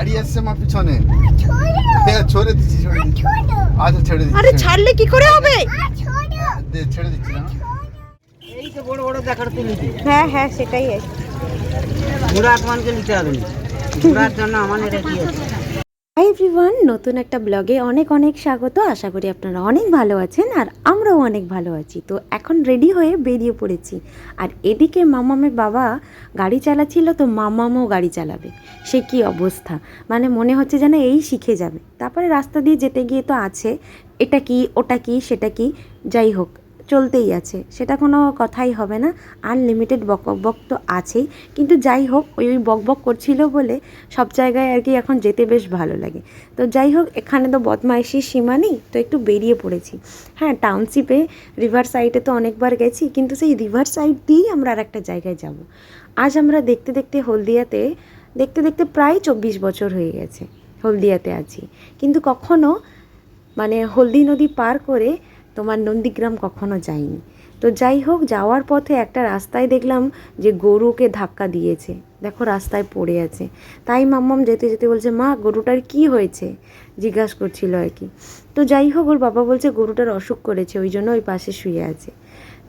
গাড়ি আসছে আমার পিছনে। হ্যাঁ, ছেড়ে। দিচ্ছি আচ্ছা ছেড়ে দিচ্ছি আরে ছাড়লে কি করে হবে? ছেড়ে। দিচ্ছি না এই তো বড় বড় দেখার তুলিতে হ্যাঁ হ্যাঁ সেটাই আছে। বুড়া আত্মানকে নিতে হবে। না বুড়ার জন্য আমার এটা কি আছে হাই এভরিওয়ান নতুন একটা ব্লগে অনেক অনেক স্বাগত। আশা করি আপনারা অনেক ভালো আছেন আর আমরাও অনেক ভালো আছি। তো এখন রেডি হয়ে বেরিয়ে পড়েছি। আর এদিকে মামামের বাবা গাড়ি চালাচ্ছিল, তো মামামও গাড়ি চালাবে। সে কি অবস্থা? মানে মনে হচ্ছে যেন এই শিখে যাবে। তারপরে রাস্তা দিয়ে যেতে গিয়ে তো আছে, এটা কি, ওটা কি, সেটা কি? যাই হোক চলতেই আছে। সেটা কোনো কথাই হবে না। আনলিমিটেড বক বক তো আছেই। কিন্তু যাই হোক, ওই ওই বক বক করছিল বলে সব জায়গায় আর কি এখন যেতে বেশ ভালো লাগে। তো যাই হোক, এখানে তো বদমাইশির সীমা নেই, তো একটু বেরিয়ে পড়েছি। হ্যাঁ টাউনশিপে রিভার সাইডে তো অনেকবার গেছি, কিন্তু সেই রিভার সাইড দিয়েই আমরা আর একটা জায়গায় যাব। আজ আমরা দেখতে দেখতে হলদিয়াতে, দেখতে দেখতে প্রায় চব্বিশ বছর হয়ে গেছে, হলদিয়াতে আছি। কিন্তু কখনো মানে হলদি নদী পার করে তোমার নন্দীগ্রাম কখনো যাইনি। তো যাই হোক, যাওয়ার পথে একটা রাস্তায় দেখলাম যে গরুকে ধাক্কা দিয়েছে। দেখো রাস্তায় পড়ে আছে। তাই মাম্মাম যেতে যেতে বলছে, মা, গরুটার কি হয়েছে? জিজ্ঞাসা করছিল আর কি। তো যাই হোক, ওর বাবা বলছে, গরুটার অসুখ করেছে, ওই জন্য ওই পাশে শুয়ে আছে।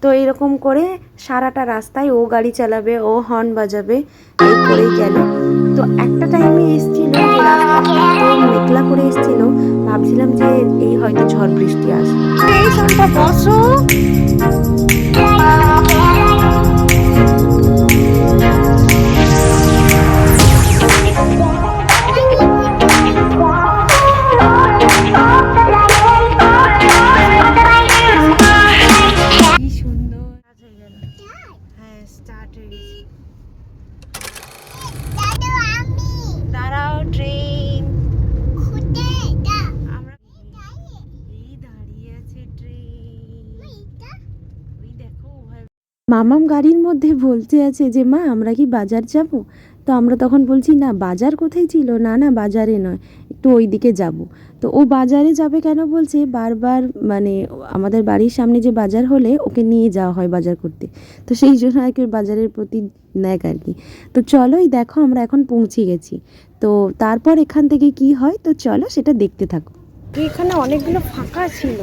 তো এরকম করে সারাটা রাস্তায় ও গাড়ি চালাবে, ও হর্ন বাজাবে, এই করেই গেল তো একটা টাইমে এসছিল মেঘলা করে এসছিল, ভাবছিলাম যে এই হয়তো ঝড় বৃষ্টি আসবে। বসো। স্টার্ট হয়ে গেছে দাঁড়াও ট্রেন আমরা এই দাঁড়িয়ে। আছে ট্রেন ওই দেখো মামাম গাড়ির মধ্যে বলতে আছে যে মা আমরা কি বাজার যাব? তো আমরা তখন বলছি, না, বাজার কোথায় ছিল? না না, বাজারে নয়, একটু ওই দিকে যাব। তো ও বাজারে যাবে কেন বলছে, বারবার মানে আমাদের বাড়ির সামনে যে বাজার হলে ওকে নিয়ে যাওয়া হয় বাজার করতে। তো সেই জন্য আর কি বাজারের প্রতি ন্যাক আর কি। তো চলো এই দেখো, আমরা এখন পৌঁছে গেছি। তো তারপর এখান থেকে কি হয়? তো চলো সেটা দেখতে থাকো। এখানে অনেকগুলো ফাঁকা ছিল।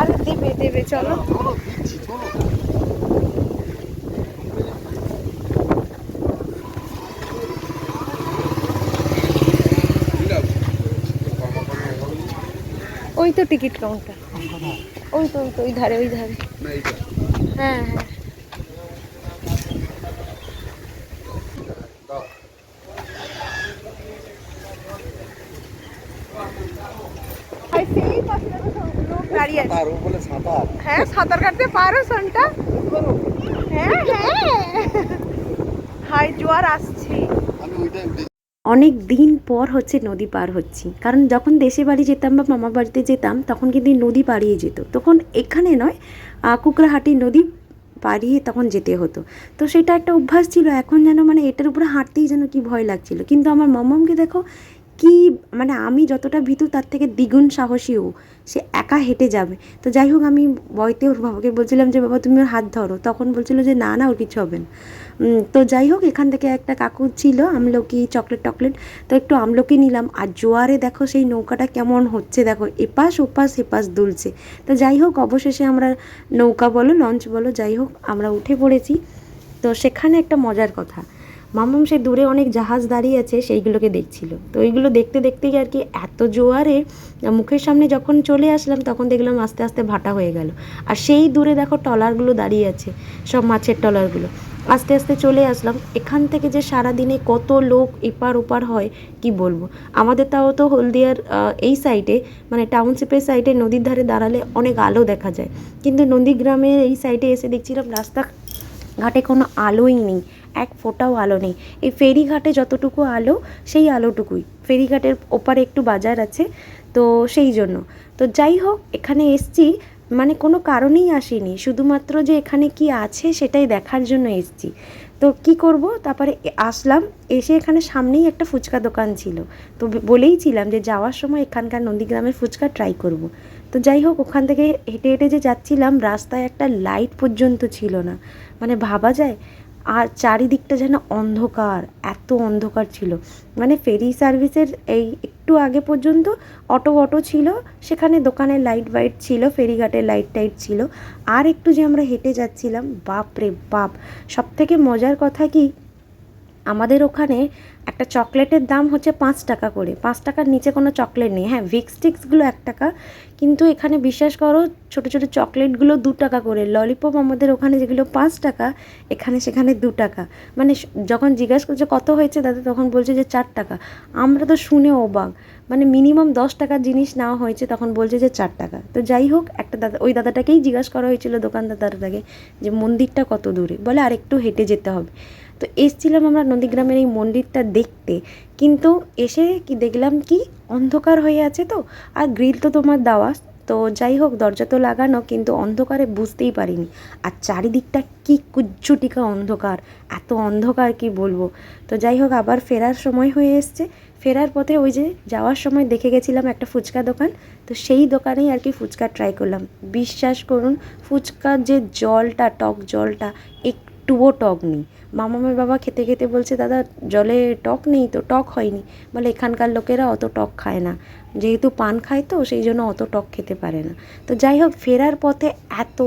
আরে দেবে দেবে, চলো। ওই তো টিকিট কাউন্টার। ওই তো ওই তো, ওই ধারে ওই ধারে। হ্যাঁ হ্যাঁ আর সেই পাশে দেখো সব লোক ও বলে সাঁতার। হ্যাঁ সাঁতার কাটতে পারো সনটা। হ্যাঁ হ্যাঁ। হাই জোয়ার আসছে। আমি অনেক দিন পর হচ্ছে নদী পার হচ্ছি। কারণ যখন দেশে বাড়ি যেতাম বা মামা বাড়িতে যেতাম তখন কিন্তু নদী পাড়িয়ে যেত। তখন এখানে নয় কুকরাহাটি নদী পাড়িয়ে তখন যেতে হতো। তো সেটা একটা অভ্যাস ছিল। এখন যেন মানে এটার উপরে হাঁটতেই যেন কি ভয় লাগছিল। কিন্তু আমার মামামকে দেখো কি মানে আমি যতটা ভীতু তার থেকে দ্বিগুণ সাহসী ও। সে একা হেঁটে যাবে। তো যাই হোক, আমি বয়তে ওর বাবাকে বলছিলাম যে, বাবা, তুমি ওর হাত ধরো। তখন বলছিল যে, না না, ওর কিছু হবে না। তো যাই হোক, এখান থেকে একটা কাকু ছিল, আমলকি, চকলেট টকলেট। তো একটু আমলকি নিলাম। আর জোয়ারে দেখো সেই নৌকাটা কেমন হচ্ছে, দেখো, এপাশ, ওপাশ, এপাশ দুলছে। তো যাই হোক, অবশেষে আমরা নৌকা বলো, লঞ্চ বলো, যাই হোক, আমরা উঠে পড়েছি। তো সেখানে একটা মজার কথা। মামাম সে দূরে অনেক জাহাজ দাঁড়িয়ে আছে, সেইগুলোকে দেখছিল। তো ওইগুলো দেখতে দেখতেই আর কি এত জোয়ারে মুখের সামনে যখন চলে আসলাম, তখন দেখলাম আস্তে আস্তে ভাটা হয়ে গেল। আর সেই দূরে দেখো টলারগুলো দাঁড়িয়ে আছে, সব মাছের টলারগুলো আস্তে আস্তে চলে আসলাম, এখান থেকে যে সারা দিনে কত লোক এপার ওপার হয়, কি বলব? আমাদের তাও তো হলদিয়ার এই সাইডে মানে টাউনশিপের সাইডে নদীর ধারে দাঁড়ালে অনেক আলো দেখা যায়। কিন্তু নন্দীগ্রামের এই সাইডে এসে দেখছিলাম রাস্তা ঘাটে কোনো আলোই নেই। এক ফোঁটাও আলো নেই। এই ফেরিঘাটে যতটুকু আলো, সেই আলোটুকুই। ফেরিঘাটের ওপারে একটু বাজার আছে, তো সেই জন্য। তো যাই হোক, এখানে এসছি মানে কোনো কারণেই আসিনি। শুধুমাত্র যে এখানে কি আছে সেটাই দেখার জন্য এসছি। তো কি করব? তারপরে আসলাম, এসে এখানে সামনেই একটা ফুচকা দোকান ছিল। তো বলেইছিলাম যে যাওয়ার সময় এখানকার নন্দীগ্রামের ফুচকা ট্রাই করব। তো যাই হোক, ওখান থেকে হেঁটে হেঁটে যে যাচ্ছিলাম, রাস্তায় একটা লাইট পর্যন্ত ছিল না। মানে ভাবা যায় আর চারিদিকটা যেন অন্ধকার, এত অন্ধকার ছিল। মানে ফেরি সার্ভিসের এই একটু আগে পর্যন্ত অটো অটো ছিল, সেখানে দোকানে লাইট ওয়াইট ছিল ফেরিঘাটের লাইট টাইট ছিল। আর একটু যে আমরা হেঁটে যাচ্ছিলাম বাপ রে বাপ! সব থেকে মজার কথা কি আমাদের ওখানে একটা চকলেটের দাম হচ্ছে পাঁচ টাকা করে। পাঁচ টাকার নিচে কোনো চকলেট নেই। হ্যাঁ ভিক্স টিক্সগুলো এক টাকা, কিন্তু এখানে বিশ্বাস করো, ছোটো ছোটো চকলেটগুলো দু টাকা করে। ললিপপ আমাদের ওখানে যেগুলো পাঁচ টাকা, এখানে সেখানে দু টাকা। মানে যখন জিজ্ঞাসা করছে কত হয়েছে দাদা, তখন বলছে যে চার টাকা। আমরা তো শুনে অবাক। মানে মিনিমাম দশ টাকার জিনিস নেওয়া হয়েছে, তখন বলছে যে চার টাকা। তো যাই হোক, একটা দাদা, ওই দাদাটাকেই জিজ্ঞাসা করা হয়েছিল, দোকানদার দাদাটাকে, যে মন্দিরটা কত দূরে? বলে আর একটু হেঁটে যেতে হবে। তো এসছিলাম আমরা নদীগ্রামের এই মন্দিরটা দেখতে। কিন্তু এসে কি দেখলাম কি? অন্ধকার হয়ে আছে তো, আর গ্রিল তো তোমার দেওয়া। তো যাই হোক, দরজা তো লাগানো, কিন্তু অন্ধকারে বুঝতেই পারিনি। আর চারিদিকটা কি কুজ্জুটিকা অন্ধকার, এত অন্ধকার কি বলব? তো যাই হোক, আবার ফেরার সময় হয়ে এসছে। ফেরার পথে ওই যে যাওয়ার সময় দেখে গেছিলাম একটা ফুচকা দোকান। তো সেই দোকানেই আর কি ফুচকা ট্রাই করলাম। বিশ্বাস করুন, ফুচকার যে জলটা, টক জলটা, একটুও টক নেই। মামামের বাবা খেতে খেতে বলছে, দাদা, জলে টক নেই তো, টক হয়নি। বলে, এখানকার লোকেরা অত টক খায় না। যেহেতু পান খায় তো, সেই জন্য অত টক খেতে পারে না। তো যাই হোক, ফেরার পথে এত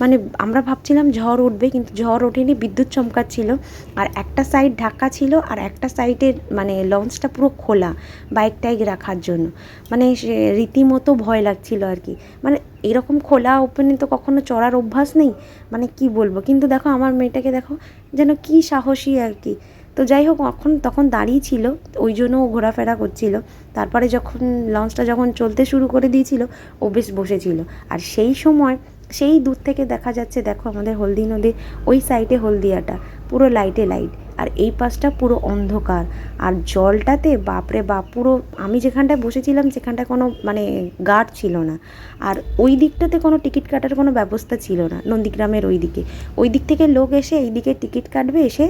মানে আমরা ভাবছিলাম ঝড় উঠবে, কিন্তু ঝড় ওঠেনি, বিদ্যুৎ চমকাচ্ছিল। আর একটা সাইড ঢাকা ছিল, আর একটা সাইডের মানে লঞ্চটা পুরো খোলা বাইক টাইক রাখার জন্য। মানে সে রীতিমতো ভয় লাগছিল আর কি। মানে এরকম খোলা ওপেনে তো কখনো চড়ার অভ্যাস নেই? মানে কি বলব? কিন্তু দেখো, আমার মেয়েটাকে দেখো, যেন কি সাহসী আর কি। তো যাই হোক, এখন তখন দাঁড়িয়ে ছিল, ওই জন্য ও ঘোরাফেরা করছিল। তারপরে যখন লঞ্চটা যখন চলতে শুরু করে দিয়েছিল, ও বেশ বসেছিল। আর সেই সময়, সেই দূর থেকে দেখা যাচ্ছে, দেখো আমাদের হলদি নদীর ওই সাইডে হলদিয়াটা, পুরো লাইটে লাইট আর এই পাশটা পুরো অন্ধকার। আর জলটাতে, বাপরে বাপ, পুরো আমি যেখানটায় বসেছিলাম, সেখানটায় কোনো মানে গার্ড ছিল না। আর ওই দিকটাতে কোনো টিকিট কাটার কোনো ব্যবস্থা ছিল না, নন্দীগ্রামের ওই দিকে। ওই দিক থেকে লোক এসে, এই দিকে টিকিট কাটবে, এসে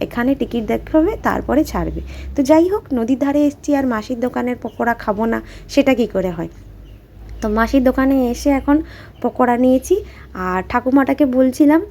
এখানে টিকিট দেখতে হবে, তারপরে ছাড়বে। তো যাই হোক, নদীর ধারে এসছি আর মাসির দোকানের পকোড়া খাব না, সেটা কি করে হয়? তো মাসির দোকানে এসে এখন পকোড়া নিয়েছি, আর ঠাকুমাটাকে বলছিলাম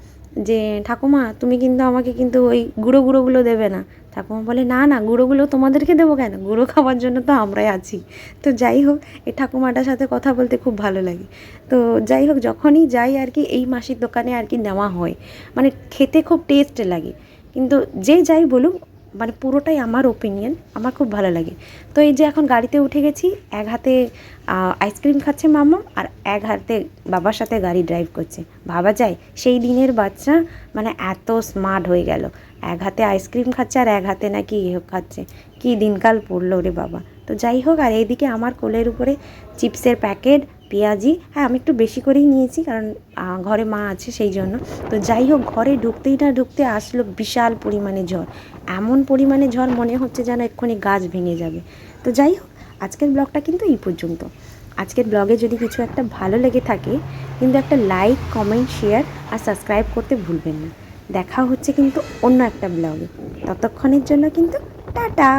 যে, ঠাকুমা, তুমি কিন্তু আমাকে কিন্তু ওই গুঁড়ো গুঁড়োগুলো দেবে না। ঠাকুমা বলে, না না, গুঁড়োগুলো তোমাদেরকে দেবো কেন? গুঁড়ো খাওয়ার জন্য তো আমরাই আছি। তো যাই হোক, এই ঠাকুমাটার সাথে কথা বলতে খুব ভালো লাগে। তো যাই হোক, যখনই যাই আর কি, এই মাসির দোকানে আর কি নেওয়া হয় মানে খেতে খুব টেস্ট লাগে। কিন্তু যে যাই বলুক মানে পুরোটাই আমার ওপিনিয়ন আমার খুব ভালো লাগে। তো এই যে এখন গাড়িতে উঠে গেছি, এক হাতে আইসক্রিম খাচ্ছে মামা আর এক হাতে বাবার সাথে গাড়ি ড্রাইভ করছে। ভাবা যায়, সেই দিনের বাচ্চা মানে এত স্মার্ট হয়ে গেল। এক হাতে আইসক্রিম খাচ্ছে আর এক হাতে নাকি ইয়ে খাচ্ছে। কি দিনকাল পড়ল রে বাবা। তো যাই হোক, আর এইদিকে আমার কোলের উপরে চিপসের প্যাকেট পেঁয়াজি হ্যাঁ আমি একটু বেশি করেই নিয়েছি কারণ ঘরে মা আছে সেই জন্য। তো যাই হোক, ঘরে ঢুকতেই না ঢুকতে আসলো বিশাল পরিমাণে ঝড়। এমন পরিমাণে ঝড় মনে হচ্ছে যেন এক্ষুনি গাছ ভেঙে যাবে। তো যাই হোক, আজকের ব্লগটা কিন্তু এই পর্যন্ত। আজকের ব্লগে যদি কিছু একটা ভালো লেগে থাকে, কিন্তু একটা লাইক, কমেন্ট, শেয়ার আর সাবস্ক্রাইব করতে ভুলবেন না। দেখা হচ্ছে কিন্তু অন্য একটা ব্লগে। ততক্ষণের জন্য কিন্তু টাটা!